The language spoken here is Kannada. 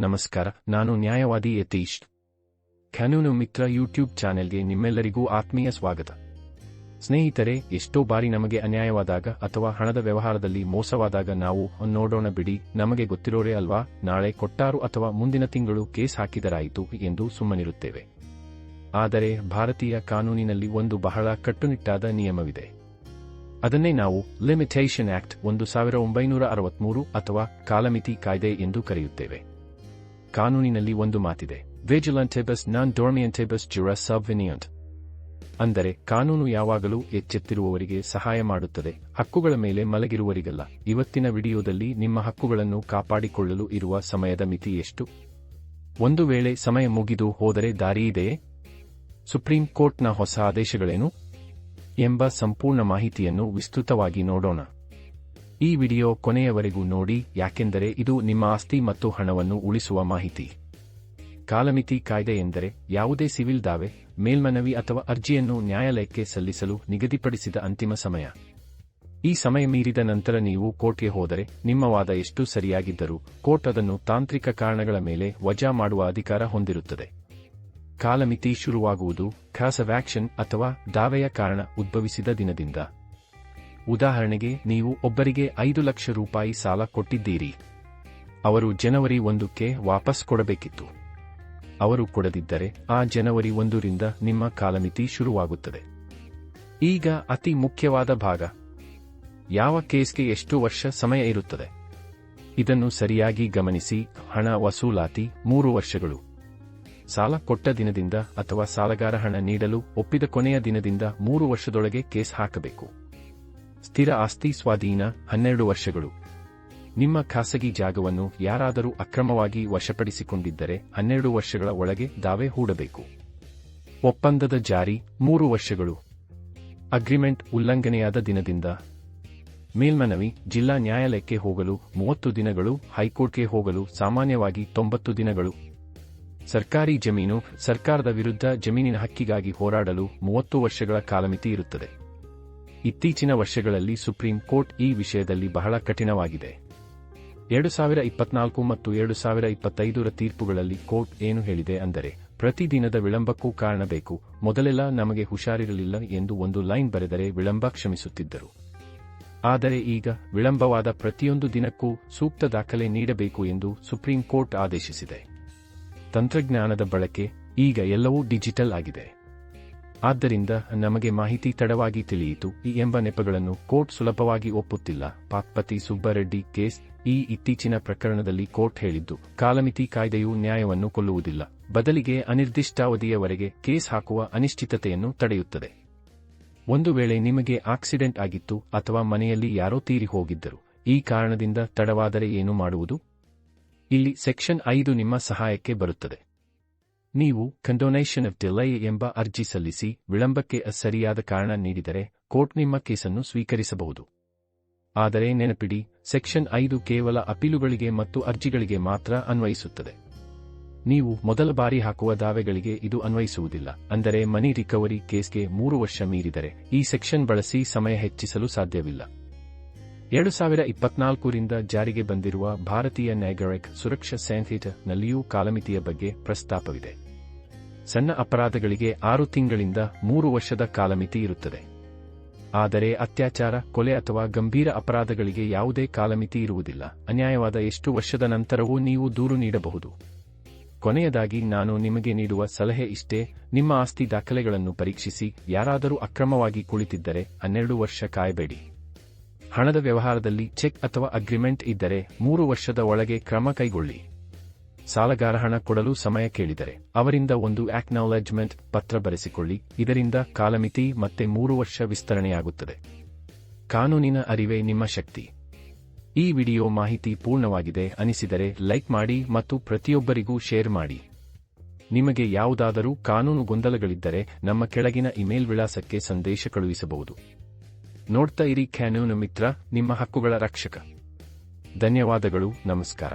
ನಮಸ್ಕಾರ, ನಾನು ನ್ಯಾಯವಾದಿ ಯತೀಶ್. ಕಾನೂನು ಮಿತ್ರ ಯೂಟ್ಯೂಬ್ ಚಾನೆಲ್ಗೆ ನಿಮ್ಮೆಲ್ಲರಿಗೂ ಆತ್ಮೀಯ ಸ್ವಾಗತ. ಸ್ನೇಹಿತರೆ, ಎಷ್ಟೋ ಬಾರಿ ನಮಗೆ ಅನ್ಯಾಯವಾದಾಗ ಅಥವಾ ಹಣದ ವ್ಯವಹಾರದಲ್ಲಿ ಮೋಸವಾದಾಗ ನಾವು ನೋಡೋಣ ಬಿಡಿ, ನಮಗೆ ಗೊತ್ತಿರೋರೇ ಅಲ್ವಾ? ನಾಳೆ ಕೊಟ್ಟಾರು ಅಥವಾ ಮುಂದಿನ ತಿಂಗಳು ಕೇಸ್ ಹಾಕಿದರಾಯಿತು ಎಂದು ಸುಮ್ಮನಿರುತ್ತೇವೆ. ಆದರೆ, ಭಾರತೀಯ ಕಾನೂನಿನಲ್ಲಿ ಒಂದು ಬಹಳ ಕಟ್ಟುನಿಟ್ಟಾದ ನಿಯಮವಿದೆ. ಅದನ್ನೇ ನಾವು ಲಿಮಿಟೇಷನ್ ಆಕ್ಟ್ ಒಂದು ಸಾವಿರ ಒಂಬೈನೂರ ಅರವತ್ಮೂರು ಅಥವಾ ಕಾಲಮಿತಿ ಕಾಯ್ದೆ ಎಂದು ಕರೆಯುತ್ತೇವೆ. ಕಾನೂನಿನಲ್ಲಿ ಒಂದು ಮಾತಿದೆ. ವೇಜಲಂಟೆಬಸ್ ನಾನ್ ಡೋರ್ಮಿಯಂಟೆಬಸ್ ಜುರ ಸಬ್ವಿನಿಯಂಟ್ ಅಂದರೆ, ಕಾನೂನು ಯಾವಾಗಲೂ ಎಚ್ಚೆತ್ತಿರುವವರಿಗೆ ಸಹಾಯ ಮಾಡುತ್ತದೆ. ಹಕ್ಕುಗಳ ಮೇಲೆ ಮಲಗಿರುವವರಿಗಲ್ಲ ಇವತ್ತಿನ ವಿಡಿಯೋದಲ್ಲಿ ನಿಮ್ಮ ಹಕ್ಕುಗಳನ್ನು ಕಾಪಾಡಿಕೊಳ್ಳಲು ಇರುವ ಸಮಯದ ಮಿತಿ ಎಷ್ಟು? ಒಂದು ವೇಳೆ ಸಮಯ ಮುಗಿದು ಹೋದರೆ ದಾರಿಯಿದೆಯೇ ಸುಪ್ರೀಂ ಕೋರ್ಟ್ನ ಹೊಸ ಆದೇಶಗಳೇನು? ಎಂಬ ಸಂಪೂರ್ಣ ಮಾಹಿತಿಯನ್ನು ವಿಸ್ತೃತವಾಗಿ ನೋಡೋಣ. ಈ ವಿಡಿಯೋ ಕೊನೆಯವರೆಗೂ ನೋಡಿ, ಯಾಕೆಂದರೆ ಇದು ನಿಮ್ಮ ಆಸ್ತಿ ಮತ್ತು ಹಣವನ್ನು ಉಳಿಸುವ ಮಾಹಿತಿ. ಕಾಲಮಿತಿ ಕಾಯ್ದೆ ಎಂದರೆ, ಯಾವುದೇ ಸಿವಿಲ್ ದಾವೆ, ಮೇಲ್ಮನವಿ ಅಥವಾ ಅರ್ಜಿಯನ್ನು ನ್ಯಾಯಾಲಯಕ್ಕೆ ಸಲ್ಲಿಸಲು ನಿಗದಿಪಡಿಸಿದ ಅಂತಿಮ ಸಮಯ. ಈ ಸಮಯ ಮೀರಿದ ನಂತರ ನೀವು ಕೋರ್ಟ್ಗೆ ಹೋದರೆ, ನಿಮ್ಮ ವಾದ ಎಷ್ಟು ಸರಿಯಾಗಿದ್ದರೂ, ಕೋರ್ಟ್ ಅದನ್ನು ತಾಂತ್ರಿಕ ಕಾರಣಗಳ ಮೇಲೆ ವಜಾ ಮಾಡುವ ಅಧಿಕಾರ ಹೊಂದಿರುತ್ತದೆ. ಕಾಲಮಿತಿ ಶುರುವಾಗುವುದು ಖಾಸ್ ಆಕ್ಷನ್ ಅಥವಾ ದಾವೆಯ ಕಾರಣ ಉದ್ಭವಿಸಿದ ದಿನದಿಂದ. ಉದಾಹರಣೆಗೆ, ನೀವು ಒಬ್ಬರಿಗೆ ಐದು ಲಕ್ಷ ರೂಪಾಯಿ ಸಾಲ ಕೊಟ್ಟಿದ್ದೀರಿ. ಅವರು ಜನವರಿ ಒಂದಕ್ಕೆ ವಾಪಸ್ ಕೊಡಬೇಕಿತ್ತು. ಅವರು ಕೊಡದಿದ್ದರೆ, ಆ ಜನವರಿ ಒಂದರಿಂದ ನಿಮ್ಮ ಕಾಲಮಿತಿ ಶುರುವಾಗುತ್ತದೆ. ಈಗ ಅತಿ ಮುಖ್ಯವಾದ ಭಾಗ. ಯಾವ ಕೇಸ್ಗೆ ಎಷ್ಟು ವರ್ಷ ಸಮಯ ಇರುತ್ತದೆ? ಇದನ್ನು ಸರಿಯಾಗಿ ಗಮನಿಸಿ, ಹಣ ವಸೂಲಾತಿ, ಮೂರು ವರ್ಷಗಳು. ಸಾಲ ಕೊಟ್ಟ ದಿನದಿಂದ ಅಥವಾ ಸಾಲಗಾರ ಹಣ ನೀಡಲು ಒಪ್ಪಿದ ಕೊನೆಯ ದಿನದಿಂದ ಮೂರು ವರ್ಷದೊಳಗೆ ಕೇಸ್ ಹಾಕಬೇಕು. ಸ್ಥಿರ ಆಸ್ತಿ ಸ್ವಾಧೀನ ಹನ್ನೆರಡು ವರ್ಷಗಳು. ನಿಮ್ಮ ಖಾಸಗಿ ಜಾಗವನ್ನು ಯಾರಾದರೂ ಅಕ್ರಮವಾಗಿ ವಶಪಡಿಸಿಕೊಂಡಿದ್ದರೆ ಹನ್ನೆರಡು ವರ್ಷಗಳ ಒಳಗೆ ದಾವೆ ಹೂಡಬೇಕು. ಒಪ್ಪಂದದ ಜಾರಿ ಮೂರು ವರ್ಷಗಳು. ಅಗ್ರಿಮೆಂಟ್ ಉಲ್ಲಂಘನೆಯಾದ ದಿನದಿಂದ. ಮೇಲ್ಮನವಿ, ಜಿಲ್ಲಾ ನ್ಯಾಯಾಲಯಕ್ಕೆ ಹೋಗಲು ಮೂವತ್ತು ದಿನಗಳು, ಹೈಕೋರ್ಟ್ಗೆ ಹೋಗಲು ಸಾಮಾನ್ಯವಾಗಿ ತೊಂಬತ್ತು ದಿನಗಳು. ಸರ್ಕಾರಿ ಜಮೀನು, ಸರ್ಕಾರದ ವಿರುದ್ಧ ಜಮೀನಿನ ಹಕ್ಕಿಗಾಗಿ ಹೋರಾಡಲು ಮೂವತ್ತು ವರ್ಷಗಳ ಕಾಲಮಿತಿ ಇರುತ್ತದೆ. ಇತ್ತೀಚಿನ ವರ್ಷಗಳಲ್ಲಿ ಸುಪ್ರೀಂ ಕೋರ್ಟ್ ಈ ವಿಷಯದಲ್ಲಿ ಬಹಳ ಕಠಿಣವಾಗಿದೆ. ಎರಡು ಸಾವಿರ ಇಪ್ಪತ್ನಾಲ್ಕು ಮತ್ತು ಎರಡು ಸಾವಿರ ಇಪ್ಪತ್ತೈದರ ತೀರ್ಪುಗಳಲ್ಲಿ ಕೋರ್ಟ್ ಏನು ಹೇಳಿದೆ ಅಂದರೆ ಪ್ರತಿದಿನದ ವಿಳಂಬಕ್ಕೂ ಕಾರಣ ಬೇಕು, ಮೊದಲೆಲ್ಲ ನಮಗೆ ಹುಷಾರಿರಲಿಲ್ಲ ಎಂದು ಒಂದು ಲೈನ್ ಬರೆದರೆ ವಿಳಂಬ ಕ್ಷಮಿಸುತ್ತಿದ್ದರು. ಆದರೆ ಈಗ ವಿಳಂಬವಾದ ಪ್ರತಿಯೊಂದು ದಿನಕ್ಕೂ ಸೂಕ್ತ ದಾಖಲೆ ನೀಡಬೇಕು ಎಂದು ಸುಪ್ರೀಂ ಕೋರ್ಟ್ ಆದೇಶಿಸಿದೆ. ತಂತ್ರಜ್ಞಾನದ ಬಳಕೆ ಈಗ ಎಲ್ಲವೂ ಡಿಜಿಟಲ್ ಆಗಿದೆ. ಆದ್ದರಿಂದ ನಮಗೆ ಮಾಹಿತಿ ತಡವಾಗಿ ತಿಳಿಯಿತು. ಈ ಎಂಬ ನೆಪಗಳನ್ನು ಕೋರ್ಟ್ ಸುಲಭವಾಗಿ ಒಪ್ಪುತ್ತಿಲ್ಲ. ಪಾಕ್ಪತಿ ಸುಬ್ಬರೆಡ್ಡಿ ಕೇಸ್ ಈ ಇತ್ತೀಚಿನ ಪ್ರಕರಣದಲ್ಲಿ ಕೋರ್ಟ್ ಹೇಳಿದ್ದು, ಕಾಲಮಿತಿ ಕಾಯ್ದೆಯು ನ್ಯಾಯವನ್ನು ಕೊಲ್ಲುವುದಿಲ್ಲ. ಬದಲಿಗೆ ಅನಿರ್ದಿಷ್ಟಾವಧಿಯವರೆಗೆ ಕೇಸ್ ಹಾಕುವ ಅನಿಶ್ಚಿತತೆಯನ್ನು ತಡೆಯುತ್ತದೆ. ಒಂದು ವೇಳೆ ನಿಮಗೆ ಆಕ್ಸಿಡೆಂಟ್ ಆಗಿತ್ತು ಅಥವಾ ಮನೆಯಲ್ಲಿ ಯಾರೋ ತೀರಿ ಹೋಗಿದ್ದರು, ಈ ಕಾರಣದಿಂದ ತಡವಾದರೆ ಏನು ಮಾಡುವುದು? ಇಲ್ಲಿ ಸೆಕ್ಷನ್ ಐದು ನಿಮ್ಮ ಸಹಾಯಕ್ಕೆ ಬರುತ್ತದೆ. ನೀವು ಕಂಡೋನೇಷನ್ ಆಫ್ ಡಿಲೈ ಎಂಬ ಅರ್ಜಿ ಸಲ್ಲಿಸಿ ವಿಳಂಬಕ್ಕೆ ಸರಿಯಾದ ಕಾರಣ ನೀಡಿದರೆ ಕೋರ್ಟ್ ನಿಮ್ಮ ಕೇಸನ್ನು ಸ್ವೀಕರಿಸಬಹುದು. ಆದರೆ ನೆನಪಿಡಿ, ಸೆಕ್ಷನ್ ಐದು ಕೇವಲ ಅಪೀಲುಗಳಿಗೆ ಮತ್ತು ಅರ್ಜಿಗಳಿಗೆ ಮಾತ್ರ ಅನ್ವಯಿಸುತ್ತದೆ. ನೀವು ಮೊದಲ ಬಾರಿ ಹಾಕುವ ದಾವೆಗಳಿಗೆ ಇದು ಅನ್ವಯಿಸುವುದಿಲ್ಲ, ಅಂದರೆ ಮನಿ ರಿಕವರಿ ಕೇಸ್ಗೆ ಮೂರು ವರ್ಷ ಮೀರಿದರೆ ಈ ಸೆಕ್ಷನ್ ಬಳಸಿ ಸಮಯ ಹೆಚ್ಚಿಸಲು ಸಾಧ್ಯವಿಲ್ಲ. ಎರಡು ಸಾವಿರ ಇಪ್ಪತ್ನಾಲ್ಕರಿಂದ ಜಾರಿಗೆ ಬಂದಿರುವ ಭಾರತೀಯ ನ್ಯಾಗರಿಕ್ ಸುರಕ್ಷಾ ನಲ್ಲಿಯೂ ಕಾಲಮಿತಿಯ ಬಗ್ಗೆ ಪ್ರಸ್ತಾಪವಿದೆ. ಸಣ್ಣ ಅಪರಾಧಗಳಿಗೆ ಆರು ತಿಂಗಳಿಂದ ಮೂರು ವರ್ಷದ ಕಾಲಮಿತಿ ಇರುತ್ತದೆ. ಆದರೆ ಅತ್ಯಾಚಾರ, ಕೊಲೆ ಅಥವಾ ಗಂಭೀರ ಅಪರಾಧಗಳಿಗೆ ಯಾವುದೇ ಕಾಲಮಿತಿ ಇರುವುದಿಲ್ಲ. ಅನ್ಯಾಯವಾದ ಎಷ್ಟು ವರ್ಷದ ನಂತರವೂ ನೀವು ದೂರು ನೀಡಬಹುದು. ಕೊನೆಯದಾಗಿ ನಾನು ನಿಮಗೆ ನೀಡುವ ಸಲಹೆ ಇಷ್ಟೇ, ನಿಮ್ಮ ಆಸ್ತಿ ದಾಖಲೆಗಳನ್ನು ಪರೀಕ್ಷಿಸಿ, ಯಾರಾದರೂ ಅಕ್ರಮವಾಗಿ ಕುಳಿತಿದ್ದರೆ ಹನ್ನೆರಡು ವರ್ಷ ಕಾಯಬೇಡಿ. ಹಣದ ವ್ಯವಹಾರದಲ್ಲಿ ಚೆಕ್ ಅಥವಾ ಅಗ್ರಿಮೆಂಟ್ ಇದ್ದರೆ ಮೂರು ವರ್ಷದ ಒಳಗೆ ಕ್ರಮ ಕೈಗೊಳ್ಳಿ. ಸಾಲಗಾರ ಹಣ ಕೊಡಲು ಸಮಯ ಕೇಳಿದರೆ, ಅವರಿಂದ ಒಂದು ಆಕ್ನಾಲೆಜ್ಮೆಂಟ್ ಪತ್ರ ಬರೆಸಿಕೊಳ್ಳಿ, ಇದರಿಂದ ಕಾಲಮಿತಿ ಮತ್ತೆ ಮೂರು ವರ್ಷ ವಿಸ್ತರಣೆಯಾಗುತ್ತದೆ. ಕಾನೂನಿನ ಅರಿವೇ ನಿಮ್ಮ ಶಕ್ತಿ. ಈ ವಿಡಿಯೋ ಮಾಹಿತಿ ಪೂರ್ಣವಾಗಿದೆ ಅನಿಸಿದರೆ ಲೈಕ್ ಮಾಡಿ ಮತ್ತು ಪ್ರತಿಯೊಬ್ಬರಿಗೂ ಶೇರ್ ಮಾಡಿ. ನಿಮಗೆ ಯಾವುದಾದರೂ ಕಾನೂನು ಗೊಂದಲಗಳಿದ್ದರೆ ನಮ್ಮ ಕೆಳಗಿನ ಇಮೇಲ್ ವಿಳಾಸಕ್ಕೆ ಸಂದೇಶ ಕಳುಹಿಸಬಹುದು. ನೋಡ್ತಾ ಇರಿ ಖ್ಯಾನೂನು ಮಿತ್ರ, ನಿಮ್ಮ ಹಕ್ಕುಗಳ ರಕ್ಷಕ. ಧನ್ಯವಾದಗಳು, ನಮಸ್ಕಾರ.